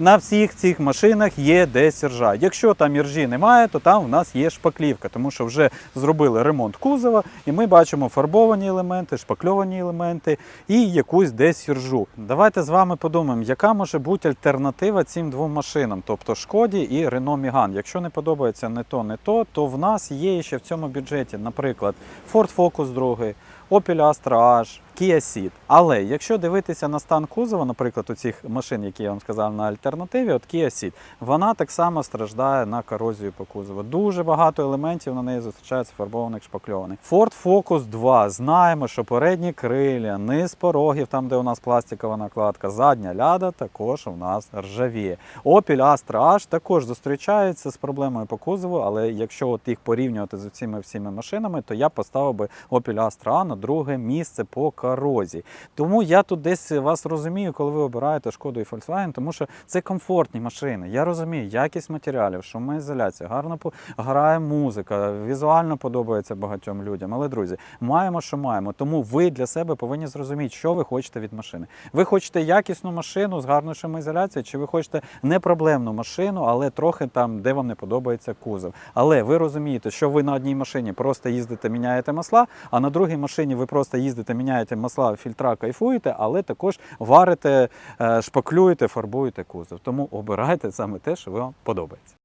на всіх цих машинах є десь іржа. Якщо там іржі немає, то там в нас є шпаклівка, тому що вже зробили ремонт кузова, і ми бачимо фарбовані елементи, шпакльовані елементи і якусь десь іржу. Давайте з вами подумаємо, яка може бути альтернатива цим двом машинам, тобто Шкоді і Renault Megane. Якщо не подобається не то, не то, то в нас є ще в цьому бюджеті, наприклад, Ford Focus 2, Opel Astra H, Kia Ceed. Але якщо дивитися на стан кузова, наприклад, у цих машин, які я вам сказав на альтернативі, от Kia Ceed, вона так само страждає на корозію по кузову. Дуже багато елементів на неї зустрічається фарбованих шпакльованих. Ford Focus 2. Знаємо, що передні криля, низ порогів, там де у нас пластикова накладка, задня ляда також у нас ржавіє. Opel Astra H також зустрічається з проблемою по кузову, але якщо от їх порівнювати з цими всіма машинами, то я поставив би Opel Astra A на друге місце по корозії. Тому я тут десь вас розумію, коли ви обираєте шкоду і Volkswagen, тому що це комфортні машини. Я розумію, якість матеріалів, шумоізоляція, гарно грає музика, візуально подобається багатьом людям. Але друзі, маємо, що маємо. Тому ви для себе повинні зрозуміти, що ви хочете від машини. Ви хочете якісну машину з гарною шумоізоляцією, чи ви хочете непроблемну машину, але трохи там, де вам не подобається кузов. Але ви розумієте, що ви на одній машині просто їздите, міняєте масла, а на другій машині ви просто їздите, міняєте масла, фільтра, кайфуєте, але також варите, е, шпаклюєте, фарбуєте кузов. Тому обирайте саме те, що вам подобається.